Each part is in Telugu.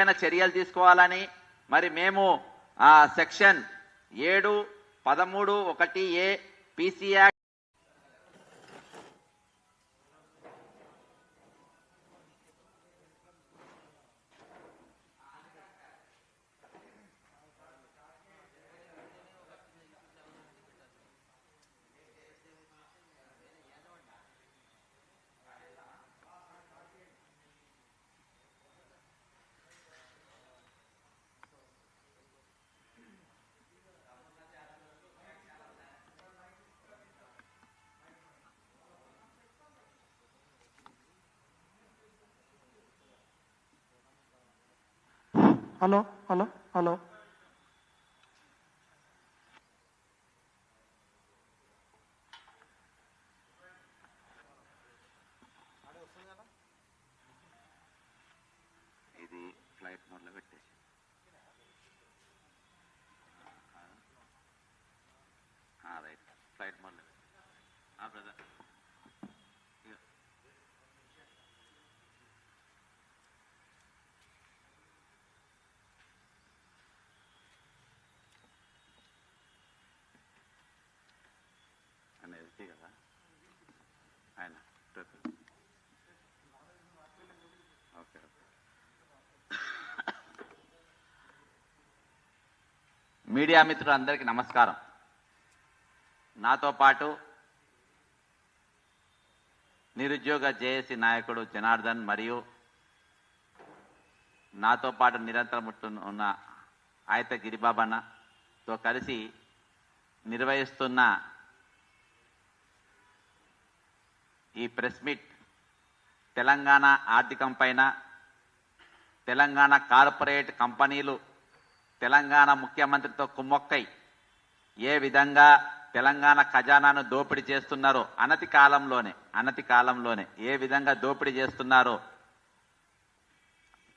ఏమైనా చర్యలు తీసుకోవాలని మరి మేము ఆ సెక్షన్ ఏడు పదమూడు ఒకటి A PC act hello hello hello. ఇది ఫ్లైట్ మోడ్లో పెట్టేసి. రైట్. ఫ్లైట్ మోడ్లో అనేది కదా ఆయన ఓకే ఓకే. మీడియా మిత్రులందరికీ నమస్కారం. నాతో పాటు నిరుద్యోగ జేఏసీ నాయకుడు జనార్దన్ మరియు నాతో పాటు నిరంతరం ఉంటున్న- ఉన్న ఆయత గిరిబాబన్నతో కలిసి నిర్వహిస్తున్న ఈ ప్రెస్ మీట్ తెలంగాణ ఆర్థికం పైన తెలంగాణ కార్పొరేట్ కంపెనీలు తెలంగాణ ముఖ్యమంత్రితో కుమ్మక్కై ఏ విధంగా తెలంగాణ ఖజానాను దోపిడీ చేస్తున్నారో అనతి కాలంలోనే అనతి కాలంలోనే ఏ విధంగా దోపిడీ చేస్తున్నారో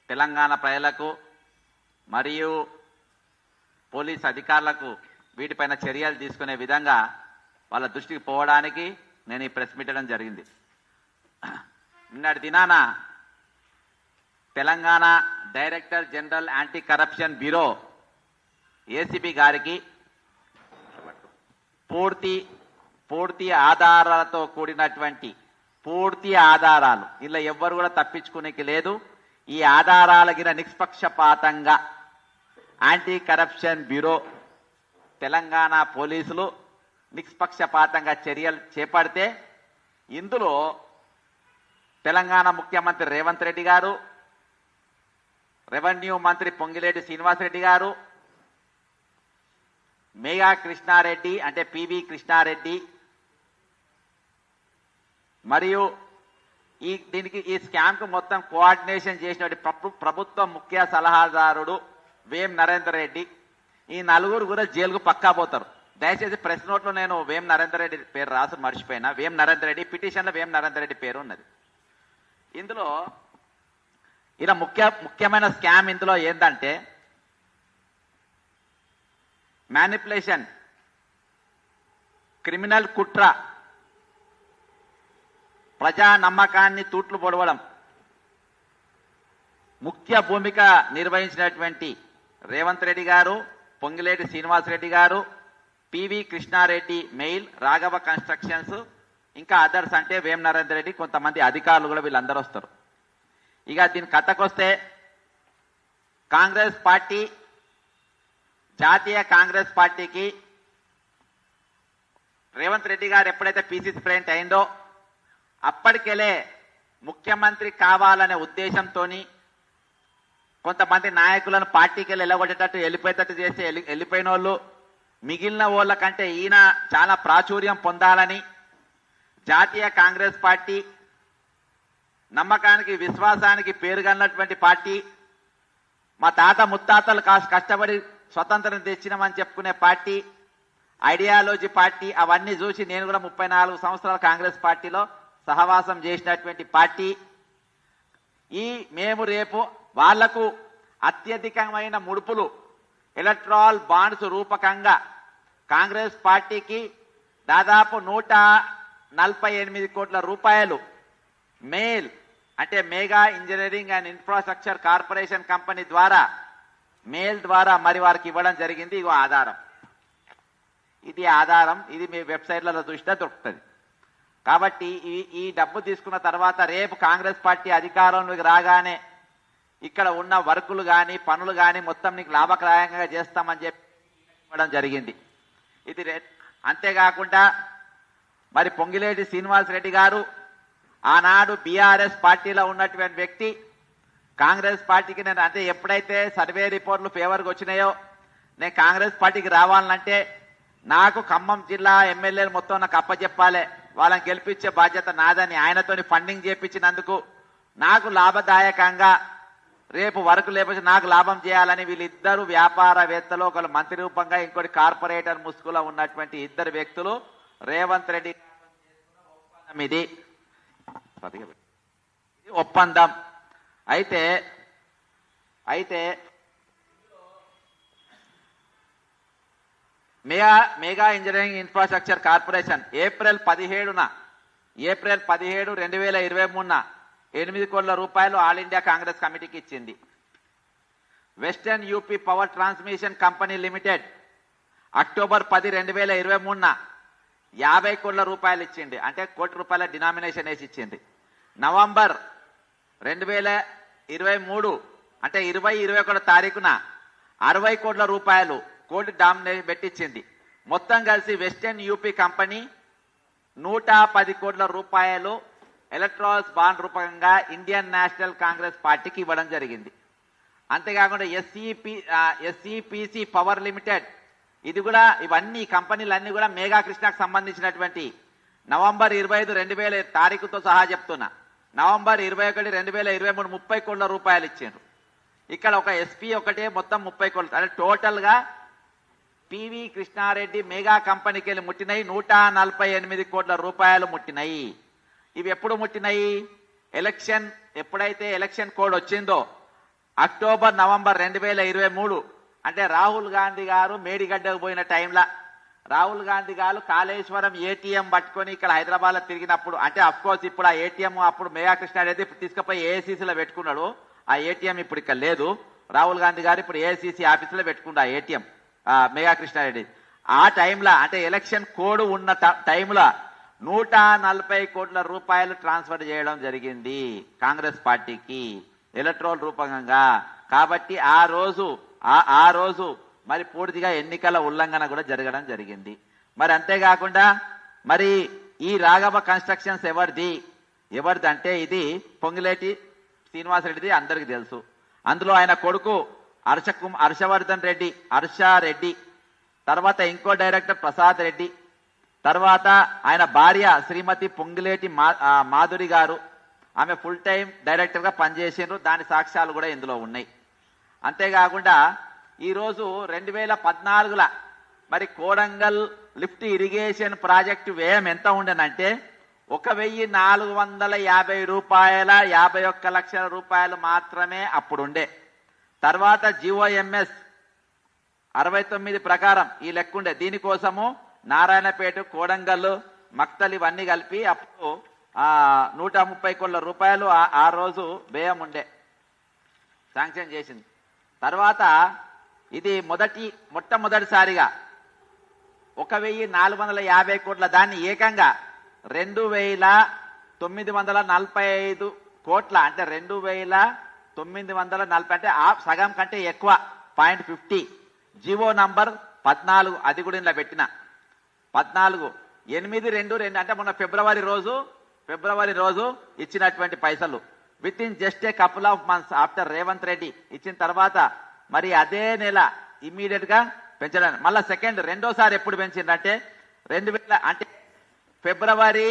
తెలంగాణ ప్రజలకు మరియు పోలీస్ అధికారులకు వీటిపైన చర్యలు తీసుకునే విధంగా వాళ్ళ దృష్టికి పోవడానికి నేను ఈ ప్రెస్ మీట్ జరిగింది. నిన్నటి దినాన Telangana director general anti corruption bureau ACB గారికి పూర్తి పూర్తి ఆధారాలతో కూడినటువంటి పూర్తి ఆధారాలు. ఇలా ఎవ్వరు కూడా తప్పించుకునేకి లేదు. ఈ ఆధారాల గిన నిష్పక్షపాతంగా యాంటీ కరప్షన్ బ్యూరో తెలంగాణ పోలీసులు నిష్పక్షపాతంగా చర్యలు చేపడితే ఇందులో తెలంగాణ ముఖ్యమంత్రి రేవంత్ రెడ్డి గారు రెవెన్యూ మంత్రి పొంగిలేటి శ్రీనివాసరెడ్డి గారు మేఘా కృష్ణారెడ్డి అంటే పివి కృష్ణారెడ్డి మరియు ఈ దీనికి ఈ స్కామ్కు మొత్తం కోఆర్డినేషన్ చేసినటువంటి ప్రభుత్వ ముఖ్య సలహాదారుడు వేం నరేందర్ రెడ్డి. ఈ నలుగురు కూడా జైలుకు పక్కా పోతారు. దయచేసి ప్రెస్ నోట్లో నేను వేం నరేందర్ రెడ్డి పేరు రాసి మర్చిపోయినా. వేం నరేందర్ రెడ్డి పిటిషన్లో వేం నరేందర్ రెడ్డి పేరు ఉన్నది. ఇందులో ఇలా ముఖ్య ముఖ్యమైన స్కామ్ ఇందులో ఏంటంటే మ్యానిపులేషన్ క్రిమినల్ కుట్ర ప్రజా నమ్మకాన్ని తూట్లు పొడవడం ముఖ్య భూమిక నిర్వహించినటువంటి రేవంత్ రెడ్డి గారు పొంగిలేటి శ్రీనివాసరెడ్డి గారు PV Krishna Reddy MEIL Raghava constructions ఇంకా అదర్స్ అంటే వేం నరేందర్ రెడ్డి కొంతమంది అధికారులు కూడా వీళ్ళందరూ వస్తారు. ఇక దీని కథకొస్తే కాంగ్రెస్ పార్టీ జాతీయ కాంగ్రెస్ పార్టీకి రేవంత్ రెడ్డి గారు ఎప్పుడైతే పీసీసీ ప్రెసిడెంట్ అయిందో అప్పటికెలే ముఖ్యమంత్రి కావాలనే ఉద్దేశంతో కొంతమంది నాయకులను పార్టీకి వెళ్ళి వెళ్ళగొట్టేటట్టు వెళ్ళిపోయేటట్టు చేసి వెళ్ళి- వెళ్ళిపోయిన వాళ్ళు మిగిలిన వాళ్ళ కంటే ఈయన చాలా ప్రాచుర్యం పొందాలని జాతీయ కాంగ్రెస్ పార్టీ నమ్మకానికి విశ్వాసానికి పేరుగన్నటువంటి పార్టీ. మా తాత ముత్తాతలు కాస్త కష్టపడి స్వతంత్రం తెచ్చినామని చెప్పుకునే పార్టీ ఐడియాలజీ పార్టీ అవన్నీ చూసి నేను కూడా ముప్పై నాలుగు సంవత్సరాల కాంగ్రెస్ పార్టీలో సహవాసం చేసినటువంటి పార్టీ. ఈ మేము రేపు వాళ్ళకు అత్యధికమైన ముడుపులు ఎలక్ట్రాల్ బాండ్స్ రూపకంగా కాంగ్రెస్ పార్టీకి దాదాపు నూట నలభై ఎనిమిది కోట్ల రూపాయలు మెయిల్ అంటే Megha engineering and infrastructure corporation company ద్వారా మెయిల్ ద్వారా మరి వారికి ఇవ్వడం జరిగింది. ఇగో ఆధారం. ఇది ఆధారం ఇది మీ వెబ్సైట్లలో చూసినా దొరుకుతుంది. కాబట్టి ఈ ఈ డబ్బు తీసుకున్న తర్వాత రేపు కాంగ్రెస్ పార్టీ అధికారంలోకి రాగానే ఇక్కడ ఉన్న వర్కులు కానీ పనులు కానీ మొత్తం నీకు లాభకరాయంగా చేస్తామని చెప్పి ఇవ్వడం జరిగింది. ఇది అంతేకాకుండా మరి పొంగిలేటి శ్రీనివాస్ రెడ్డి గారు ఆనాడు బీఆర్ఎస్ పార్టీలో ఉన్నటువంటి వ్యక్తి. కాంగ్రెస్ పార్టీకి నేను అంటే ఎప్పుడైతే సర్వే రిపోర్ట్లు ఫేవర్గా వచ్చినాయో నేను కాంగ్రెస్ పార్టీకి రావాలంటే నాకు ఖమ్మం జిల్లా ఎమ్మెల్యేలు మొత్తం నాకు అప్పచెప్పాలి వాళ్ళని గెలిపించే బాధ్యత నాదని ఆయనతోని ఫండింగ్ చేపించినందుకు నాకు లాభదాయకంగా రేపు వరకు లేకపోతే నాకు లాభం చేయాలని వీళ్ళిద్దరు వ్యాపారవేత్తలు ఒకరు మంత్రి రూపంగా ఇంకోటి కార్పొరేటర్ ముసుగులో ఉన్నటువంటి ఇద్దరు వ్యక్తులు. రేవంత్ రెడ్డి ఇది. ఇది ఒప్పందం. అయితే అయితే Megha Megha engineering infrastructure corporation April పదిహేడున ఏప్రిల్ పదిహేడు రెండు వేల ఇరవై మూడున ఎనిమిది కోట్ల రూపాయలు ఆల్ ఇండియా కాంగ్రెస్ కమిటీకి ఇచ్చింది. Western UP power transmission company limited October పది రెండు వేల ఇరవై మూడున యాభై కోట్ల రూపాయలు ఇచ్చింది. అంటే కోటి రూపాయల డినామినేషన్ వేసి ఇచ్చింది. నవంబర్ రెండు వేల ఇరవై మూడు అంటే ఇరవై ఇరవై ఒకటి తారీఖున అరవై కోట్ల రూపాయలు కోటి డామినేషన్ పెట్టించింది మొత్తం కలిసి వెస్టర్న్ యూపీ కంపెనీ నూట పది కోట్ల రూపాయలు ఎలక్ట్రాల్స్ బాండ్ రూపంగా ఇండియన్ నేషనల్ కాంగ్రెస్ పార్టీకి ఇవ్వడం జరిగింది. అంతేకాకుండా ఎస్సీపీ ఎస్సీపీసీ పవర్ లిమిటెడ్ ఇది కూడా ఇవన్నీ కంపెనీలన్నీ కూడా మేఘా కృష్ణకు సంబంధించినటువంటి నవంబర్ ఇరవై ఐదు రెండు వేల తారీఖుతో సహా చెప్తున్నా. నవంబర్ ఇరవై ఒకటి రెండు వేల ఇరవై మూడు ముప్పై కోట్ల రూపాయలు ఇచ్చారు ఇక్కడ ఒక ఎస్పీ ఒకటే మొత్తం ముప్పై కోట్లు. అంటే టోటల్గా పివి కృష్ణారెడ్డి మెగా కంపెనీకి వెళ్ళి ముట్టినాయి నూట నలభై ఎనిమిది కోట్ల రూపాయలు ముట్టినాయి. ఇవి ఎప్పుడు ముట్టినాయి? ఎలక్షన్ ఎప్పుడైతే ఎలక్షన్ కోడ్ వచ్చిందో? అక్టోబర్ నవంబర్ రెండు వేల ఇరవై మూడు. అంటే రాహుల్ గాంధీ గారు మేడిగడ్డకు పోయిన టైంలో. రాహుల్ గాంధీ గారు కాళేశ్వరం ఏటీఎం పట్టుకొని ఇక్కడ హైదరాబాద్లో తిరిగినప్పుడు అంటే అఫ్కోర్స్ ఇప్పుడు ఆ ఏటీఎం అప్పుడు మేఘా కృష్ణారెడ్డి తీసుకుపోయి ఏఐసీసీలో పెట్టుకున్నాడు. ఆ ఏటీఎం ఇప్పుడు ఇక్కడ లేదు. రాహుల్ గాంధీ గారు ఇప్పుడు ఏఐసీసీ ఆఫీసులో పెట్టుకున్నాడు ఆ ఏటీఎం మేఘా కృష్ణారెడ్డి ఆ టైంలో అంటే ఎలక్షన్ కోడ్ ఉన్న టైంలో నూట నలభై కోట్ల రూపాయలు ట్రాన్స్ఫర్ చేయడం జరిగింది కాంగ్రెస్ పార్టీకి ఎలక్ట్రోల్ రూపకంగా. కాబట్టి ఆ రోజు ఆ రోజు మరి పూర్తిగా ఎన్నికల ఉల్లంఘన కూడా జరగడం జరిగింది. మరి అంతేకాకుండా మరి ఈ రాఘవ కన్స్ట్రక్షన్స్ ఎవరిది? ఎవరిది అంటే ఇది పొంగిలేటి శ్రీనివాసరెడ్డిది అందరికీ తెలుసు. అందులో ఆయన కొడుకు హర్ష హర్షవర్ధన్ రెడ్డి హర్ష రెడ్డి తర్వాత ఇంకో డైరెక్టర్ ప్రసాద్ రెడ్డి. తర్వాత ఆయన భార్య శ్రీమతి పొంగిలేటి మా మాధురి గారు ఆమె ఫుల్ టైం డైరెక్టర్గా పనిచేసిండ్రు. దాని సాక్ష్యాలు కూడా ఇందులో ఉన్నాయి. అంతేకాకుండా ఈరోజు రెండు వేల పద్నాలుగుల మరి కోడంగల్ లిఫ్ట్ ఇరిగేషన్ ప్రాజెక్టు వ్యయం ఎంత ఉండనంటే ఒక వెయ్యి నాలుగు వందల యాభై రూపాయల యాభై ఒక్క లక్షల రూపాయలు మాత్రమే అప్పుడుండే. తర్వాత జిఓఎంఎస్ అరవై తొమ్మిది ప్రకారం ఈ లెక్కుండే. దీనికోసము నారాయణపేట కోడంగల్ మక్తలు ఇవన్నీ కలిపి అప్పుడు ఆ నూట ముప్పై కోట్ల రూపాయలు ఆ- రోజు వ్యయం ఉండే. శాంక్షన్ చేసింది. తర్వాత ఇది మొదటి మొట్టమొదటిసారిగా ఒక వెయ్యి నాలుగు వందల యాభై కోట్ల దాన్ని ఏకంగా రెండు వేల తొమ్మిది వందల నలభై ఐదు కోట్ల అంటే రెండు వేల తొమ్మిది వందల నలభై అంటే ఆ సగం కంటే ఎక్కువ పాయింట్ ఫిఫ్టీ. జివో నంబర్ పద్నాలుగు అది కూడా ఇలా పెట్టిన. పద్నాలుగు ఎనిమిది రెండు రెండు. అంటే మొన్న ఫిబ్రవరి రోజు ఫిబ్రవరి రోజు ఇచ్చినటువంటి పైసలు. With in just a couple of months after Revanth Reddy ఇచ్చిన తర్వాత మరి అదే నెల ఇమ్మీడియట్గా పెంచడానికి. మళ్ళా సెకండ్ రెండోసారి ఎప్పుడు పెంచిందంటే రెండు వేల అంటే ఫిబ్రవరి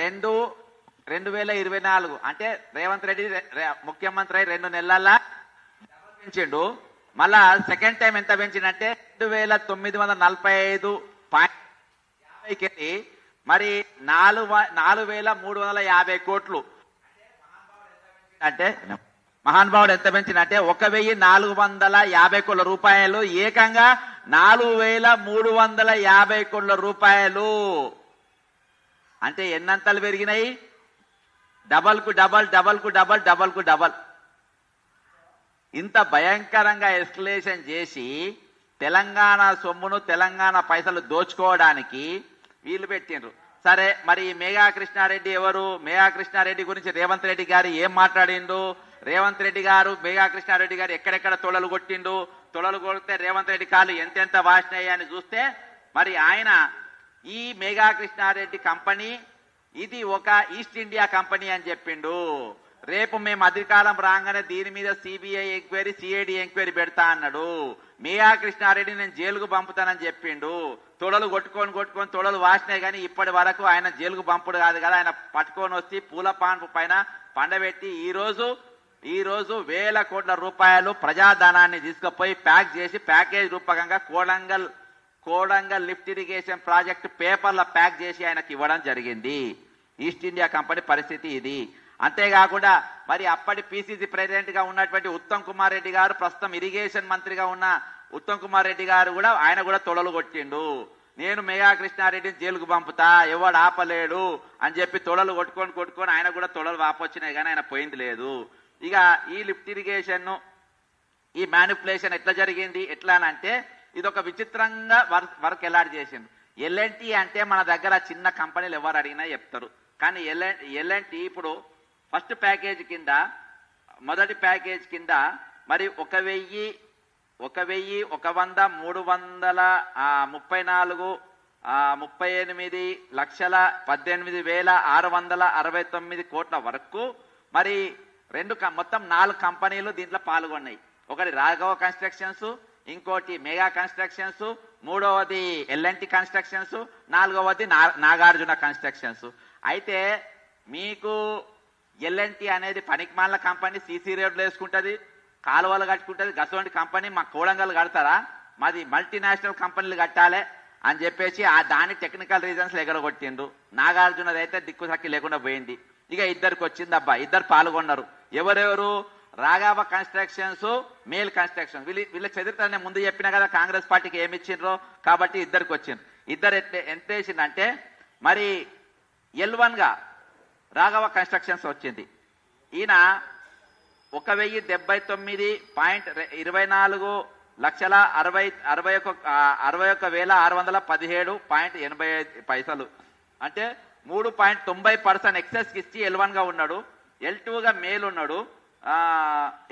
రెండు రెండు వేల ఇరవై నాలుగు. అంటే రేవంత్ రెడ్డి ముఖ్యమంత్రి అయి రెండు నెలల పెంచిండు. మళ్ళా సెకండ్ టైం ఎంత పెంచిందంటే రెండు వేల తొమ్మిది వందల నలభై ఐదు యాభైకి వెళ్ళి మరి నాలుగు వ- నాలుగు వేల మూడు వందల యాభై కోట్లు. అంటే మహానుభావుడు ఎంత పెంచినంటే ఒక వెయ్యి నాలుగు వందల యాభై కోట్ల రూపాయలు. ఏకంగా నాలుగు వేల మూడు వందల యాభై కోట్ల రూపాయలు. అంటే ఎన్నంతలు పెరిగినాయి? డబల్కు డబల్ డబల్కు డబల్ డబల్కు డబల్. ఇంత భయంకరంగా ఎస్కలేషన్ చేసి తెలంగాణ సొమ్మును తెలంగాణ పైసలు దోచుకోవడానికి వీలు పెట్టిండ్రు. సరే మరి మేఘా కృష్ణారెడ్డి ఎవరు? మేఘా కృష్ణారెడ్డి గురించి రేవంత్ రెడ్డి గారు ఏం మాట్లాడిండు? రేవంత్ రెడ్డి గారు మేఘా కృష్ణారెడ్డి గారు ఎక్కడెక్కడ తొలలు కొట్టిండు? తొలలు కొడితే రేవంత్ రెడ్డి కాళ్ళు ఎంతెంత వాసినాయని చూస్తే మరి ఆయన ఈ మేఘా కృష్ణారెడ్డి కంపెనీ ఇది ఒక ఈస్ట్ ఇండియా కంపెనీ అని చెప్పిండు. రేపు మేము అధికారం రాగానే దీని మీద సిబిఐ ఎంక్వైరీ సిఐడి ఎంక్వైరీ పెడతా అన్నాడు. మీయా కృష్ణారెడ్డి నేను జైలుకు పంపుతానని చెప్పిండు. తొడలు కొట్టుకొని కొట్టుకొని తొడలు వాసినాయి కానీ ఇప్పటి వరకు ఆయన జైలుకు పంపుడు కాదు కదా. ఆయన పట్టుకొని వచ్చి పూల పాన్పు పైన పండబెట్టి ఈ రోజు ఈ రోజు వేల కోట్ల రూపాయలు ప్రజాధనాన్ని తీసుకుపోయి ప్యాక్ చేసి ప్యాకేజ్ రూపకంగా Kodangal Kodangal lift irrigation project పేపర్ల ప్యాక్ చేసి ఆయనకి ఇవ్వడం జరిగింది. ఈస్ట్ ఇండియా కంపెనీ పరిస్థితి ఇది. అంతేకాకుండా మరి అప్పటి పిసిసి ప్రెసిడెంట్గా ఉన్నటువంటి ఉత్తమ్ కుమార్ రెడ్డి గారు ప్రస్తుతం ఇరిగేషన్ మంత్రిగా ఉన్న ఉత్తమ్ కుమార్ రెడ్డి గారు కూడా ఆయన కూడా తొడలు కొట్టిండు. నేను మెగా కృష్ణారెడ్డిని జైలుకు పంపుతా ఎవడు ఆపలేడు అని చెప్పి తొడలు కొట్టుకొని కొట్టుకొని ఆయన కూడా తొడలు వాపొచ్చినాయి కానీ ఆయన పోయింది లేదు. ఇక ఈ లిఫ్ట్ ఇరిగేషన్ ఈ మ్యానిపులేషన్ ఎట్లా జరిగింది ఎట్లా అని అంటే ఇది ఒక విచిత్రంగా వర్క్ వర్క్ ఎలాడ్ చేసిండు ఎల్ఎన్టీ అంటే మన దగ్గర చిన్న కంపెనీలు ఎవరు అడిగినా చెప్తారు. కానీ L N L N T ఇప్పుడు ఫస్ట్ ప్యాకేజ్ కింద మొదటి ప్యాకేజ్ కింద మరి ఒక వెయ్యి ఒక వెయ్యి ఒక వంద మూడు వందల ముప్పై నాలుగు ముప్పై ఎనిమిది లక్షల పద్దెనిమిది వేల ఆరు వందల అరవై తొమ్మిది కోట్ల వరకు మరి రెండు మొత్తం నాలుగు కంపెనీలు దీంట్లో పాల్గొన్నాయి. ఒకటి రాఘవ కన్స్ట్రక్షన్స్ ఇంకోటి మెగా కన్స్ట్రక్షన్స్ మూడవది ఎల్ఎన్టీ కన్స్ట్రక్షన్స్ నాలుగవది నా- నాగార్జున కన్స్ట్రక్షన్స్. అయితే మీకు ఎల్ఎన్టీ అనేది పనికిమాల కంపెనీ సీసీ రోడ్లు వేసుకుంటది కాలువలు కట్టుకుంటుంది గసవంటి కంపెనీ మా కోడంగల్ కడతారా? మాది మల్టీనేషనల్ కంపెనీలు కట్టాలి అని చెప్పేసి ఆ దాని టెక్నికల్ రీజన్స్ ఎగరగొట్టిండ్రు నాగార్జునది అయితే దిక్కు సక్కి లేకుండా పోయింది. ఇక ఇద్దరికి వచ్చింది అబ్బా ఇద్దరు పాల్గొన్నారు. ఎవరెవరు? రాఘవ కన్స్ట్రక్షన్స్ మేల్ కన్స్ట్రక్షన్ వీళ్ళు వీళ్ళ చరిత్ర నేను ముందు చెప్పిన కదా కాంగ్రెస్ పార్టీకి ఏమి ఇచ్చిండ్రో? కాబట్టి ఇద్దరికి వచ్చిండ్రు. ఇద్దరు ఎంత వేసిందంటే మరి ఎల్గా రాఘవ కన్స్ట్రక్షన్స్ వచ్చింది. ఈయన ఒక వెయ్యి డెబ్బై తొమ్మిది పాయింట్ ఇరవై నాలుగు లక్షల అరవై అరవై ఒక అరవై ఒక వేల ఆరు వందల పదిహేడు పాయింట్ ఎనభై ఐదు పైసలు. అంటే మూడు పాయింట్ తొంభై పర్సెంట్ ఎక్సెస్ ఇచ్చి ఎల్ వన్గా ఉన్నాడు. ఎల్ టూగా మేల్ ఉన్నాడు.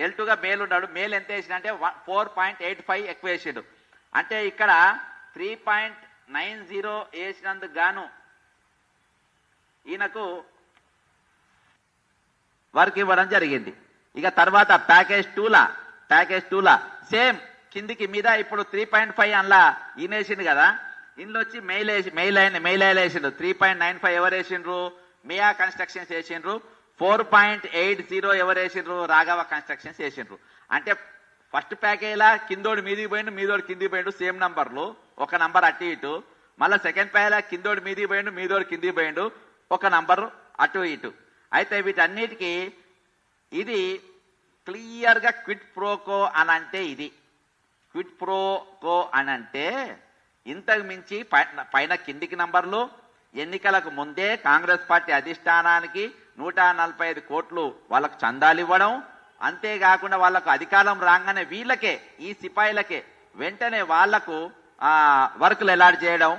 ఎల్ టూగా మేల్ ఉన్నాడు. మేల్ ఎంత వేసిన అంటే ఫోర్ పాయింట్ ఎయిట్ ఫైవ్ ఎక్కువ వేసాడు. అంటే ఇక్కడ త్రీ పాయింట్ నైన్ జీరో వేసినందుకు గాను ఈయనకు వర్క్ ఇవ్వడం జరిగింది. ఇక తర్వాత ప్యాకేజ్ టూలా ప్యాకేజ్ టూలా సేమ్ కిందికి మీద ఇప్పుడు త్రీ పాయింట్ ఫైవ్ అలా ఈయన కదా. ఇందులో వచ్చి మెయిల్ వేసి మెయిల్ అయిన మెయిల్ అయిన వేసిండ్రు త్రీ పాయింట్ నైన్ ఫైవ్ ఎవరు వేసిండ్రు? మియా కన్స్ట్రక్షన్స్ వేసిండ్రు. ఫోర్ పాయింట్ ఎయిట్ జీరో ఎవరు వేసిండ్రు? రాఘవ కన్స్ట్రక్షన్స్ వేసిండ్రు. అంటే ఫస్ట్ ప్యాకేజ్లా కిందోడు మీదికి పోయిండు మీదోడు కిందికి పోయిండు సేమ్ నంబర్లు. ఒక నంబర్ అటు ఇటు. మళ్ళీ సెకండ్ ప్యాకేజ్లా కిందోడు మీదికి పోయిండు మీదోడు కిందికి పోయిండు. ఒక నంబర్ అటు ఇటు. అయితే వీటన్నిటికీ ఇది క్లియర్గా క్విట్ ప్రోకో అని అంటే ఇది. క్విట్ ప్రోకో అని అంటే ఇంతకు మించి పైన కిందికి నంబర్లు ఎన్నికలకు ముందే కాంగ్రెస్ పార్టీ అధిష్టానానికి నూట నలభై ఐదు కోట్లు వాళ్ళకు చందాలు ఇవ్వడం అంతేకాకుండా వాళ్ళకు అధికారం రాగానే వీళ్ళకే ఈ సిపాయిలకే వెంటనే వాళ్ళకు వర్కులు ఎలాట్ చేయడం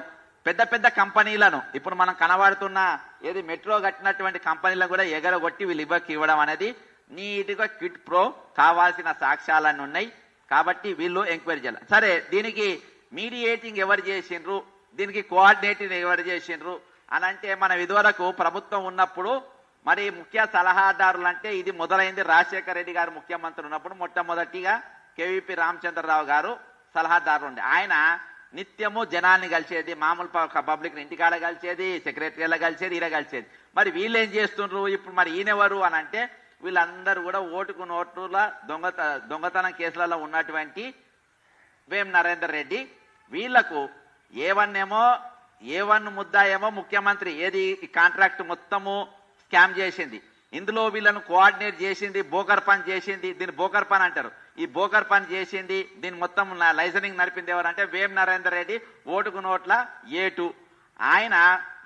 పెద్ద పెద్ద కంపెనీలను ఇప్పుడు మనం కనబడుతున్న ఏది మెట్రో కట్టినటువంటి కంపెనీలను కూడా ఎగరగొట్టి వీళ్ళు ఇవ్వకి ఇవ్వడం అనేది నీట్గా క్విట్ ప్రో కావాల్సిన సాక్ష్యాలన్నీ ఉన్నాయి. కాబట్టి వీళ్ళు ఎంక్వైరీ చేయాలి. సరే దీనికి మీడియేటింగ్ ఎవరు చేసిండ్రు? దీనికి కోఆర్డినేటింగ్ ఎవరు చేసిండ్రు? అని అంటే మనం ఇదివరకు ప్రభుత్వం ఉన్నప్పుడు మరి ముఖ్య సలహాదారులు అంటే ఇది మొదలైంది రాజశేఖర రెడ్డి గారు ముఖ్యమంత్రి ఉన్నప్పుడు మొట్టమొదటిగా కేవీపీ రామచంద్రరావు గారు సలహాదారులు ఉండే. ఆయన నిత్యము జనాన్ని కలిసేది మామూలు పబ్లిక్ ఇంటికాడ కలిసేది సెక్రటరీలో కలిసేది ఈడ కలిసేది. మరి వీళ్ళు ఏం చేస్తుండ్రు? ఇప్పుడు మరి ఈయనెవరు అని అంటే వీళ్ళందరూ కూడా ఓటుకు నోట్ల దొంగత దొంగతనం కేసులలో ఉన్నటువంటి వేం నరేందర్ రెడ్డి వీళ్ళకు ఏ వన్ ఏమో ఏ వన్ ముద్దా ఏమో ముఖ్యమంత్రి ఏది కాంట్రాక్ట్ మొత్తము స్కామ్ చేసింది. ఇందులో వీళ్ళను కోఆర్డినేట్ చేసింది బోకర్ పని చేసింది దీన్ని బోకర్ పని అంటారు. ఈ బోకర్ పని చేసింది. దీని మొత్తం నా- లైసెనింగ్ నడిపింది ఎవరంటే వేం నరేందర్ రెడ్డి ఓటుకు నోట్ల ఏటు. ఆయన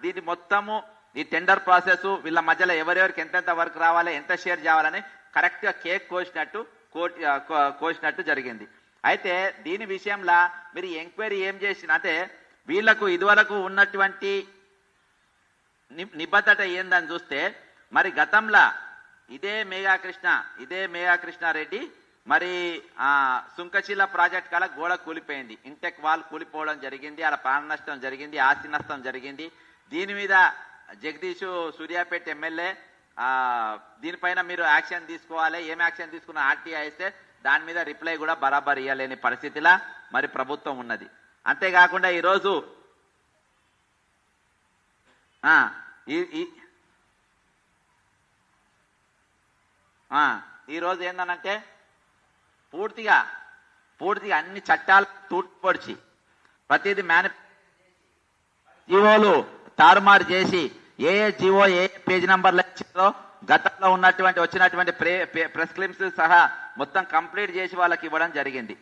దీన్ని మొత్తము ఈ టెండర్ ప్రాసెస్ వీళ్ళ మధ్యలో ఎవరెవరికి ఎంతెంత వర్క్ రావాలి ఎంత షేర్ చేయాలని కరెక్ట్గా కేక్ కోసినట్టు కోటి కోసినట్టు జరిగింది. అయితే దీని విషయంలో మీరు ఎంక్వైరీ ఏం చేసిన అంటే వీళ్ళకు ఇదివరకు ఉన్నటువంటి నిబద్ధత ఏందని చూస్తే మరి గతంలో ఇదే మేఘాకృష్ణ ఇదే మేఘాకృష్ణారెడ్డి మరి ఆ సుంకశీల ప్రాజెక్ట్ కల గోడ కూలిపోయింది. ఇంటెక్ వాల్ కూలిపోవడం జరిగింది అలా ప్రాణ నష్టం జరిగింది ఆస్తి నష్టం జరిగింది. దీని మీద జగదీష్ సూర్యాపేట ఎమ్మెల్యే ఆ దీనిపైన మీరు యాక్షన్ తీసుకోవాలి. ఏం యాక్షన్ తీసుకున్న ఆర్టీఐ ఇస్తే దాని మీద రిప్లై కూడా బరాబర్ ఇవ్వలేని పరిస్థితిలా మరి ప్రభుత్వం ఉన్నది. అంతేకాకుండా ఈరోజు ఈ- ఈరోజు ఏందనంటే పూర్తిగా పూర్తిగా అన్ని చట్టాలు తూర్పుపడిచి ప్రతిదీ మేని జీవోలు తారుమారు చేసి ఏ ఏ జీవో ఏ ఏ పేజీ నంబర్లు ఇచ్చారో గతంలో ఉన్నటువంటి వచ్చినటువంటి ప్రే పే- ప్రెస్ క్లిప్స్ సహా మొత్తం కంప్లీట్ చేసి వాళ్ళకి ఇవ్వడం జరిగింది.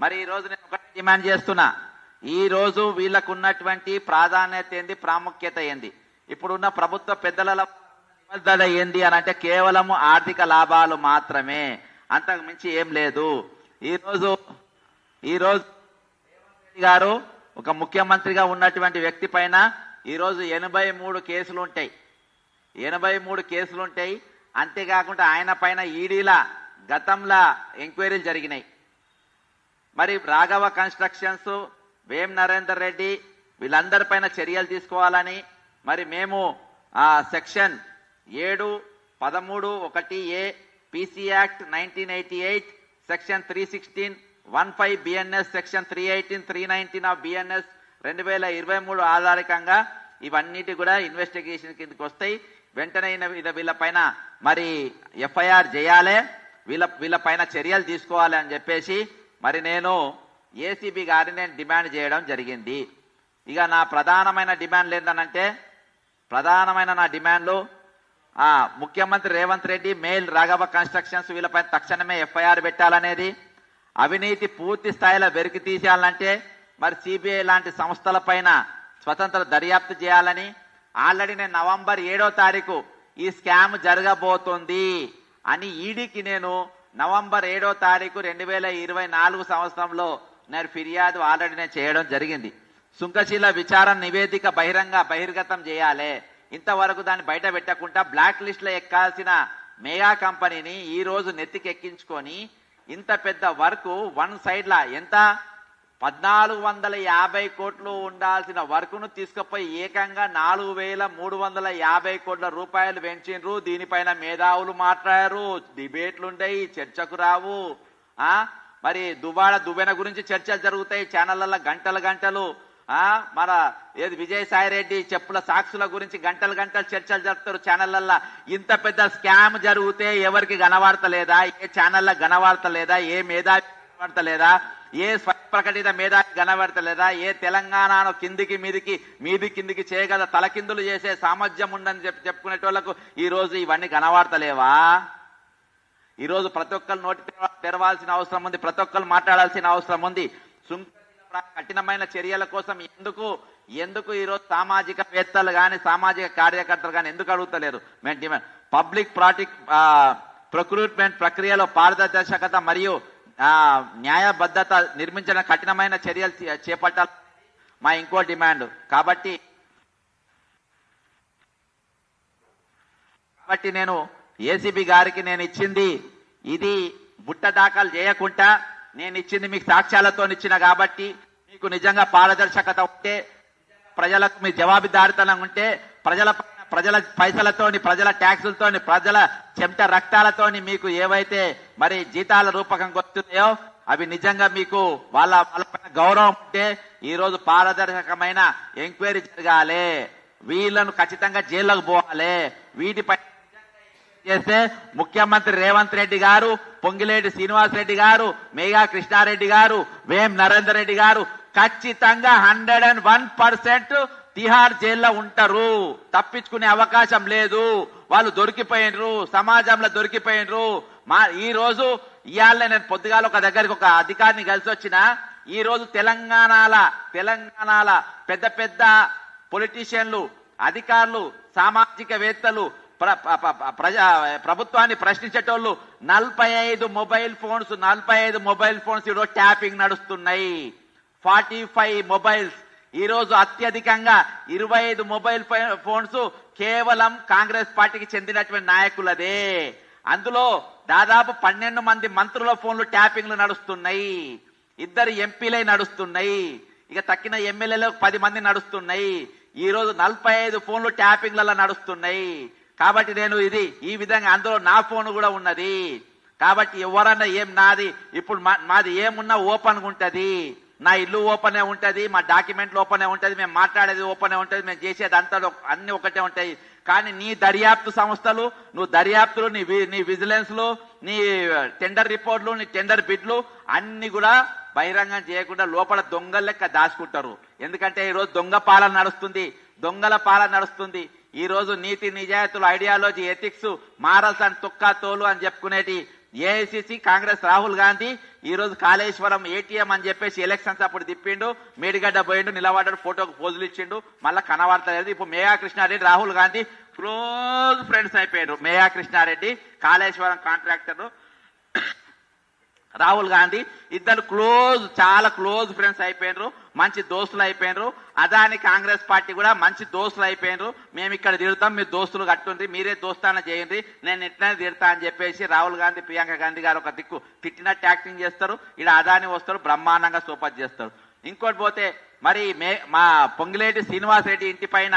మరి ఈ రోజు నేను ఒకటి డిమాండ్ చేస్తున్నా. ఈ రోజు వీళ్ళకు ఉన్నటువంటి ప్రాధాన్యత ఏంది ప్రాముఖ్యత ఏంది? ఇప్పుడున్న ప్రభుత్వ పెద్దల నిబద్ధత ఏంది అని అంటే కేవలము ఆర్థిక లాభాలు మాత్రమే. అంతకు మించి ఏం లేదు. ఈరోజు ఈరోజు గారు ఒక ముఖ్యమంత్రిగా ఉన్నటువంటి వ్యక్తి పైన ఈరోజు ఎనభై మూడు కేసులు ఉంటాయి ఎనభై మూడు కేసులు ఉంటాయి అంతేకాకుండా ఆయన పైన ఈడీల గతంలో ఎంక్వైరీలు జరిగినాయి. మరి రాఘవ కన్స్ట్రక్షన్స్ వేం నరేందర్ రెడ్డి వీళ్ళందరిపైన చర్యలు తీసుకోవాలని మరి మేము ఆ సెక్షన్ ఏడు పదమూడు ఒకటి A PC act nineteen eighty eight section three sixteen one five BNS section three eighteen three nineteen of BNS రెండు వేల ఇరవై మూడు ఆధారికంగా ఇవన్నిటి కూడా ఇన్వెస్టిగేషన్ కిందకి వస్తాయి. వెంటనే వీళ్ళపైన మరి ఎఫ్ఐఆర్ చేయాలి వీళ్ళ వీళ్ళపైన చర్యలు తీసుకోవాలి అని చెప్పేసి మరి నేను ఏసీబీ గారిని నేను డిమాండ్ చేయడం జరిగింది. ఇక నా ప్రధానమైన డిమాండ్లు ఏంటనంటే ప్రధానమైన నా డిమాండ్లు ముఖ్యమంత్రి రేవంత్ రెడ్డి మేల్ రాఘవ కన్స్ట్రక్షన్స్ వీళ్ళపై తక్షణమే ఎఫ్ఐఆర్ పెట్టాలనేది. అవినీతి పూర్తి స్థాయిలో వెరికి తీసేయాలంటే మరి సిబిఐ లాంటి సంస్థల పైన స్వతంత్ర దర్యాప్తు చేయాలని ఆల్రెడీ నేను నవంబర్ ఏడో తారీఖు ఈ స్కామ్ జరగబోతుంది అని ఈడీకి నేను నవంబర్ ఏడో తారీఖు రెండు వేల ఇరవై నాలుగు సంవత్సరంలో నేను ఫిర్యాదు ఆల్రెడీ నేను చేయడం జరిగింది. సుంకశీల విచారణ నివేదిక బహిరంగ బహిర్గతం చేయాలి. ఇంతవరకు దాన్ని బయట పెట్టకుండా బ్లాక్ లిస్ట్లో ఎక్కాల్సిన మెగా కంపెనీని ఈ రోజు నెత్తికెక్కించుకొని ఇంత పెద్ద వర్క్ వన్ సైడ్ లా ఎంత? పద్నాలుగు వందల యాభై కోట్లు ఉండాల్సిన వర్క్ను తీసుకుపోయి ఏకంగా నాలుగు వేల మూడు వందల యాభై కోట్ల రూపాయలు పెంచిండ్రు. దీనిపైన మేధావులు మాట్లాడారు. డిబేట్లు చర్చకు రావు. ఆ? మరి దుబాడ దుబెన గురించి చర్చలు జరుగుతాయి. ఛానళ్ళల్లో గంటలు గంటలు మన ఏది విజయసాయి రెడ్డి చెప్పుల సాక్షుల గురించి గంటలు గంటలు చర్చలు జరుపుతారు ఛానళ్ళల్లో. ఇంత పెద్ద స్కామ్ జరిగితే ఎవరికి గనవాడతలేదా ఏ ఛానల్లో గనవాడతలేదా ఏ మేధావి కనబడతలేదా ఏ స్వయం ప్రకటిత మేధావి కనబడతలేదా ఏ తెలంగాణను కిందికి మీదికి మీది కిందికి చేయగల తలకిందులు చేసే సామర్థ్యం ఉందని చెప్పి చెప్పుకునేటోళ్ళకు ఈ రోజు ఇవన్నీ కనబడతలేవా ఈ రోజు ప్రతి ఒక్కరు నోటి తెరవాల్సిన అవసరం ఉంది ప్రతి ఒక్కరు మాట్లాడాల్సిన అవసరం ఉంది. సుంక కఠినమైన చర్యల కోసం ఎందుకు ఎందుకు ఈరోజు సామాజికవేత్తలు కానీ సామాజిక కార్యకర్తలు కానీ ఎందుకు అడుగుతలేరు? మేము డిమాండ్ పబ్లిక్ ప్రాటిక్ ప్రొక్రూట్మెంట్ ప్రక్రియలో పారదర్శకత మరియు న్యాయబద్ధత నిర్మించిన కఠినమైన చర్యలు చేపట్టాలి. మా ఇంకో డిమాండ్. కాబట్టి కాబట్టి నేను ఏసీబీ గారికి నేను ఇచ్చింది ఇది బుట్ట దాఖలు చేయకుండా నేను ఇచ్చింది మీకు సాక్ష్యాలతో ఇచ్చిన కాబట్టి మీకు నిజంగా పారదర్శకత ఉంటే ప్రజలకు మీ జవాబుదారితనం ఉంటే ప్రజల ప్రజల పైసలతోని ప్రజల ట్యాక్సులతోని ప్రజల చెమట రక్తాలతోని మీకు ఏవైతే మరి జీతాల రూపకంగా వస్తున్నాయో అవి నిజంగా మీకు వాళ్ళ వాళ్ళ గౌరవం ఉంటే ఈ రోజు పారదర్శకమైన ఎంక్వైరీ జరగాలి. వీళ్ళను ఖచ్చితంగా జైల్లోకి పోవాలి. వీటిపై చేస్తే ముఖ్యమంత్రి రేవంత్ రెడ్డి గారు పొంగిలేటి శ్రీనివాస్ రెడ్డి గారు మేఘా కృష్ణారెడ్డి గారు వేం నరేందర్ రెడ్డి గారు ఖచ్చితంగా hundred and one percent Tihar జైల్లో ఉంటారు. తప్పించుకునే అవకాశం లేదు. వాళ్ళు దొరికిపోయినరు సమాజంలో దొరికిపోయినరు. మా ఈ రోజు ఇవాళ నేను పొద్దుగాల ఒక దగ్గరికి ఒక అధికారిని కలిసి వచ్చిన ఈ రోజు తెలంగాణల తెలంగాణల పెద్ద పెద్ద పొలిటీషియన్లు అధికారులు సామాజికవేత్తలు ప్రజా ప్రభుత్వాన్ని ప్రశ్నించేటోళ్ళు నలభై ఐదు మొబైల్ ఫోన్స్ నలభై ఐదు మొబైల్ ఫోన్స్ ఈరోజు ట్యాపింగ్ నడుస్తున్నాయి. Forty five mobiles. ఈ రోజు అత్యధికంగా ఇరవై ఐదు మొబైల్ ఫోన్స్ కేవలం కాంగ్రెస్ పార్టీకి చెందినటువంటి నాయకులదే. అందులో దాదాపు పన్నెండు మంది మంత్రుల ఫోన్లు ట్యాపింగ్లు నడుస్తున్నాయి. ఇద్దరు ఎంపీలే నడుస్తున్నాయి. ఇక తక్కిన ఎమ్మెల్యేలు పది మంది నడుస్తున్నాయి. ఈ రోజు నలభై ఐదు ఫోన్లు ట్యాపింగ్లలో నడుస్తున్నాయి. కాబట్టి నేను ఇది ఈ విధంగా అందులో నా ఫోన్ కూడా ఉన్నది. కాబట్టి ఎవరన్నా ఏం నాది ఇప్పుడు మా- మాది ఏమున్నా ఓపెన్ ఉంటది. నా ఇల్లు ఓపెనే ఉంటది మా డాక్యుమెంట్లు ఓపెనే ఉంటది మేము మాట్లాడేది ఓపెనే ఉంటది మేము చేసేది అంతా అన్ని ఒకటే ఉంటాయి. కానీ నీ దర్యాప్తు సంస్థలు నువ్వు దర్యాప్తులు నీ వి- నీ విజిలెన్స్లు నీ టెండర్ రిపోర్ట్లు నీ టెండర్ బిడ్లు అన్ని కూడా బహిరంగం చేయకుండా లోపల దొంగల లెక్క దాచుకుంటారు. ఎందుకంటే ఈ రోజు దొంగ పాలన నడుస్తుంది దొంగల పాలన నడుస్తుంది. ఈ రోజు నీతి నిజాయితీలు ఐడియాలజీ ఎథిక్స్ మారల్స్ అండ్ తుక్కా తోలు అని చెప్పుకునేటి ఏఐసిసి కాంగ్రెస్ రాహుల్ గాంధీ ఈ రోజు కాళేశ్వరం ఏటీఎం అని చెప్పేసి ఎలక్షన్స్ అప్పుడు తిప్పిండు మేడిగడ్డ పోయిండు నిలబడ్డాడు ఫోటోకు పోజులు ఇచ్చిండు మళ్ళా కనబడతలేదు ఇప్పుడు మేఘా కృష్ణారెడ్డి రాహుల్ గాంధీ క్లోజ్ ఫ్రెండ్స్ అయిపోయారు మేఘా కృష్ణారెడ్డి కాళేశ్వరం కాంట్రాక్టర్ రాహుల్ గాంధీ ఇద్దరు క్లోజ్ చాలా క్లోజ్ ఫ్రెండ్స్ అయిపోయినరు మంచి దోస్తులు అయిపోయినరు. అదాని కాంగ్రెస్ పార్టీ కూడా మంచి దోస్తులు అయిపోయినరు. మేము ఇక్కడ తిడతాం మీరు దోస్తులు కట్టుండ్రి మీరే దోస్తాన చేయండి నేను ఇట్లనే తిడతా అని చెప్పేసి రాహుల్ గాంధీ ప్రియాంక గాంధీ గారు ఒక దిక్కు తిట్టినట్టు యాక్టింగ్ చేస్తారు. ఇక్కడ అదాని వస్తారు బ్రహ్మాండంగా సూపర్ చేస్తారు. ఇంకోటి పోతే మరి మే మా పొంగిలేటి శ్రీనివాస్ రెడ్డి ఇంటి పైన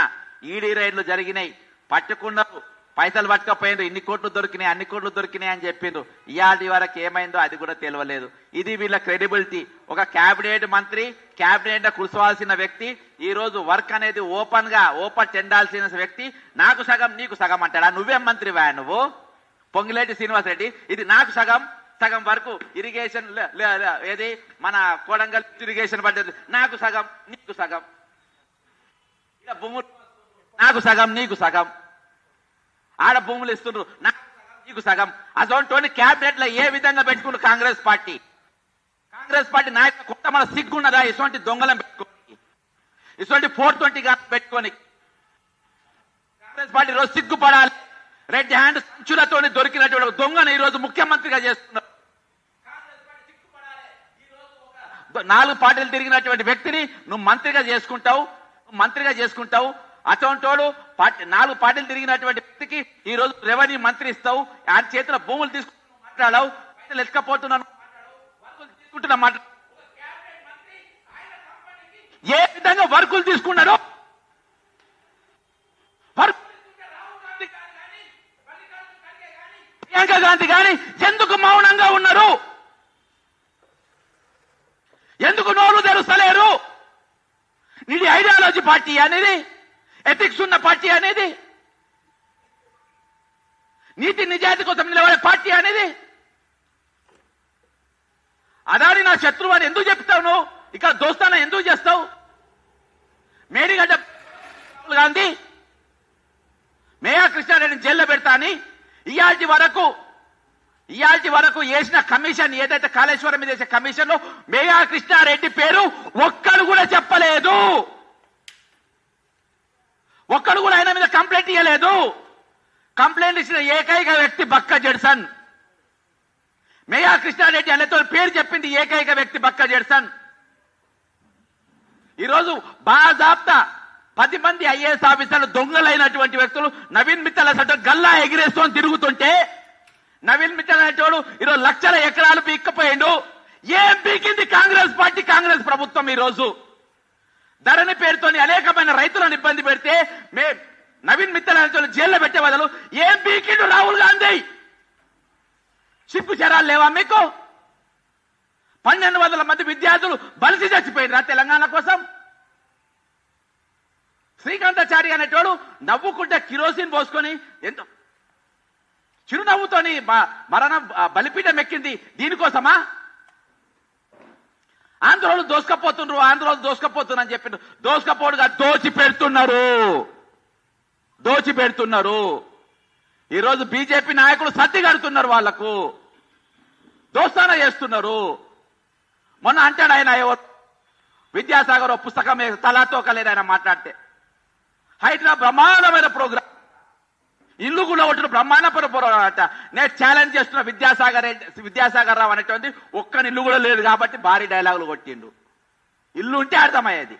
ఈడీ రైడ్లు జరిగినాయి. పట్టుకున్నారు. పైసలు పట్టుకపోయిండు ఇన్ని కోట్లు దొరికినాయి అన్ని కోట్లు దొరికినాయి అని చెప్పిండు ఇవాళ వరకు ఏమైందో అది కూడా తెలియలేదు. ఇది వీళ్ళ క్రెడిబిలిటీ ఒక క్యాబినెట్ మంత్రి క్యాబినెట్ కూర్చోవాల్సిన వ్యక్తి ఈ రోజు వర్క్ అనేది ఓపెన్గా ఓపెన్ చెందాల్సిన వ్యక్తి నాకు సగం నీకు సగం అంటాడా? నువ్వేం మంత్రివా నువ్వు? పొంగిలేటి శ్రీనివాస్ రెడ్డి ఇది నాకు సగం సగం వరకు ఇరిగేషన్ ఏది? మన కోడంగల్ ఇరిగేషన్ పడ్డది. నాకు సగం నీకు సగం. ఇక భూములు నాకు సగం నీకు సగం. ఆడ భూములు ఇస్తుండ్రు. నాకు సగం, నీకు సగం క్యాబినెట్లో ఏ విధంగా పెట్టుకుంటు కాంగ్రెస్ పార్టీ? కాంగ్రెస్ పార్టీ నాయకులు కొత్త మన సిగ్గున్నదా? ఇటువంటి దొంగలం పెట్టుకోని ఇటువంటి ఫోర్ ట్వంటీ పెట్టుకొని కాంగ్రెస్ పార్టీ రోజు సిగ్గుపడాలి. రెడ్ హ్యాండ్ సంచులతో దొరికినటువంటి దొంగను ఈ రోజు ముఖ్యమంత్రిగా చేస్తున్నారు. నాలుగు పార్టీలు తిరిగినటువంటి వ్యక్తిని నువ్వు మంత్రిగా చేసుకుంటావు. మంత్రిగా చేసుకుంటావు. అటువంటి పార్టీ నాలుగు పార్టీలు తిరిగినటువంటి వ్యక్తికి ఈ రోజు రెవెన్యూ మంత్రి ఇస్తావు. ఆయన చేతిలో భూములు తీసుకుని మాట్లాడావు. పైసలు ఎత్తుకపోతున్నాను. తీసుకుంటున్నా మాట ఏ విధంగా వర్కులు తీసుకున్నారో వర్క్ ప్రియాంక గాంధీ గాని ఎందుకు మౌనంగా ఉన్నారు? ఎందుకు నోరు తెరుస్తలేరు? నీ ఐడియాలజీ పార్టీ అనేది ఎథిక్స్ ఉన్న పార్టీ అనేది నీతి నిజాయితీ కోసం నిలబడే పార్టీ అనేది. అదాని నా శత్రువు అని ఎందుకు చెప్తావు నువ్వు? ఇక దోస్తాన ఎందుకు చేస్తావు? మేడిగడ్డ గాంధీ మేయా కృష్ణారెడ్డిని జైల్లో పెడతా అని ఇయాల్టి వరకు ఇయాల్టి వరకు వేసిన కమిషన్ ఏదైతే కాళేశ్వరం మీద వేసే కమిషన్లో మేయా కృష్ణారెడ్డి పేరు ఒక్కరు కూడా చెప్పలేదు. ఒక్కడు కూడా ఆయన మీద కంప్లైంట్ ఇవ్వలేదు కంప్లైంట్ ఇచ్చిన ఏకైక వ్యక్తి బక్క జడ్సన్. మేయా కృష్ణారెడ్డి అనేతో పేరు చెప్పింది ఏకైక వ్యక్తి బక్క జడ్సన్. ఈరోజు బాజాప్తా పది మంది ఐఏఎస్ ఆఫీసర్లు దొంగలైనటువంటి వ్యక్తులు నవీన్ మిత్తల్ అసలు గల్లా ఎగిరేస్తూ తిరుగుతుంటే నవీన్ మిత్తల్ అనేటోడు ఈరోజు లక్షల ఎకరాలు పీక్కపోయిండు ఏం పీకింది కాంగ్రెస్ పార్టీ కాంగ్రెస్ ప్రభుత్వం ఈ రోజు ధరణి పేరుతోని అనేకమైన రైతులను ఇబ్బంది పెడితే మే నవీన్ మిత్తల్ జైల్లో పెట్టే బదులు ఏం పీకిండు రాహుల్ గాంధీ? సిగ్గు చరాలు లేవా మీకు? పన్నెండు వందల మంది విద్యార్థులు బలిసి చచ్చిపోయినరా తెలంగాణ కోసం. శ్రీకాంతాచారి అనేటోడు నవ్వుకుంటే కిరోసిన్ పోసుకొని ఎంతో చిరునవ్వుతోని మ- మరణం బలిపీఠం ఎక్కింది దీనికోసమా? ఆంధ్రోలు దోసుకపోతుండ్రు ఆంధ్రోలు దోసుకపోతున్నారు అని చెప్పిండ్రు దోసుకపోడుగా దోచి పెడుతున్నారు. దోచి పెడుతున్నారు. ఈరోజు బీజేపీ నాయకులు సర్ది కడుతున్నారు వాళ్ళకు. దోస్తాన చేస్తున్నారు. మొన్న అంటాడు ఆయన విద్యాసాగర్ ఓ పుస్తకం వేసి తలాతో ఆయన మాట్లాడితే. హైదరాబాద్ బ్రహ్మాండమైన ప్రోగ్రామ్ ఇల్లు కూడా ఒకటి బ్రహ్మాండపుర ప్రోగ్రామ్ నేను ఛాలెంజ్ చేస్తున్న విద్యాసాగర్ విద్యాసాగర్ రావు అనేటువంటి ఒక్క ఇల్లు కూడా లేదు కాబట్టి భారీ డైలాగులు కొట్టిండు. ఇల్లు ఉంటే అర్థమయ్యేది.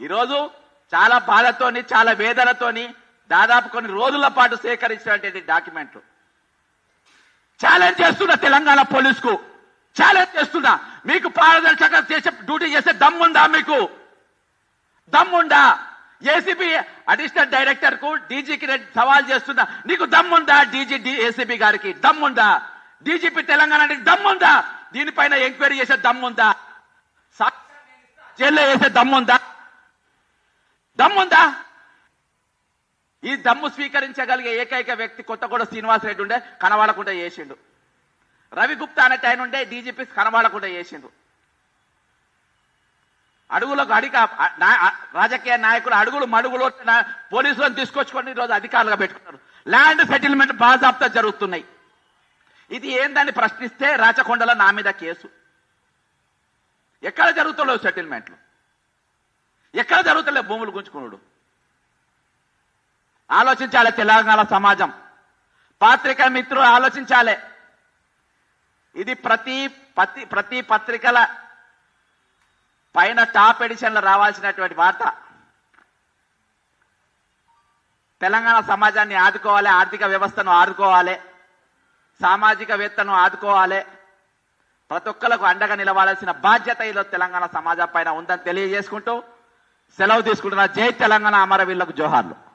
ఈరోజు చాలా బాధతోని చాలా వేదనతోని దాదాపు కొన్ని రోజుల పాటు సేకరించినటువంటి డాక్యుమెంట్లు. ఛాలెంజ్ చేస్తున్నా తెలంగాణ పోలీసుకు. ఛాలెంజ్ చేస్తున్నా. మీకు పారదర్శక చేసే డ్యూటీ చేసే దమ్ముందా మీకు? దమ్ముందా? ఏసీబీ అడిషనల్ డైరెక్టర్కు డీజీకి సవాల్ చేస్తున్నా. నీకు దమ్ముందా డీజీ ఏసీబీ గారికి? దమ్ముందా? డీజీపీ తెలంగాణ దమ్ముందా? దీనిపైన ఎంక్వైరీ చేసే దమ్ముందా? జైల్లో వేసే దమ్ముందా? దమ్ముందా? ఈ దమ్ము స్వీకరించగలిగే ఏకైక వ్యక్తి కొత్తగూడ శ్రీనివాస్ రెడ్డి ఉండే కనబడకుండా చేసిండు రవి గుప్తా అనే ఆయన ఉండే డీజీపీ కనబడకుండా చేసిండు అడుగులకు అడిక రాజకీయ నాయకులు అడుగులు మడుగులు పోలీసులను తీసుకొచ్చుకొని ఈరోజు అధికారులుగా పెట్టుకున్నారు ల్యాండ్ సెటిల్మెంట్ బాజాబ్తా జరుగుతున్నాయి. ఇది ఏందని ప్రశ్నిస్తే రాచకొండలో నా మీద కేసు. ఎక్కడ జరుగుతలేవు సెటిల్మెంట్లు? ఎక్కడ జరుగుతలేవు భూములు గుంజుకున్నాడు ఆలోచించాలి తెలంగాణ సమాజం. పాత్రికా మిత్రులు ఆలోచించాలి. ఇది ప్రతి ప్రతి ప్రతి పత్రికల పైన టాప్ ఎడిషన్లో రావాల్సినటువంటి వార్త. తెలంగాణ సమాజాన్ని ఆదుకోవాలి ఆర్థిక వ్యవస్థను ఆదుకోవాలి సామాజికవేత్తను ఆదుకోవాలి. ప్రతి ఒక్కరికి అండగా నిలవాల్సిన బాధ్యత ఈరోజు తెలంగాణ సమాజం పైన ఉందని తెలియజేసుకుంటూ సెలవు తీసుకుంటున్న జై తెలంగాణ అమరవీళ్ళకు జోహార్లు.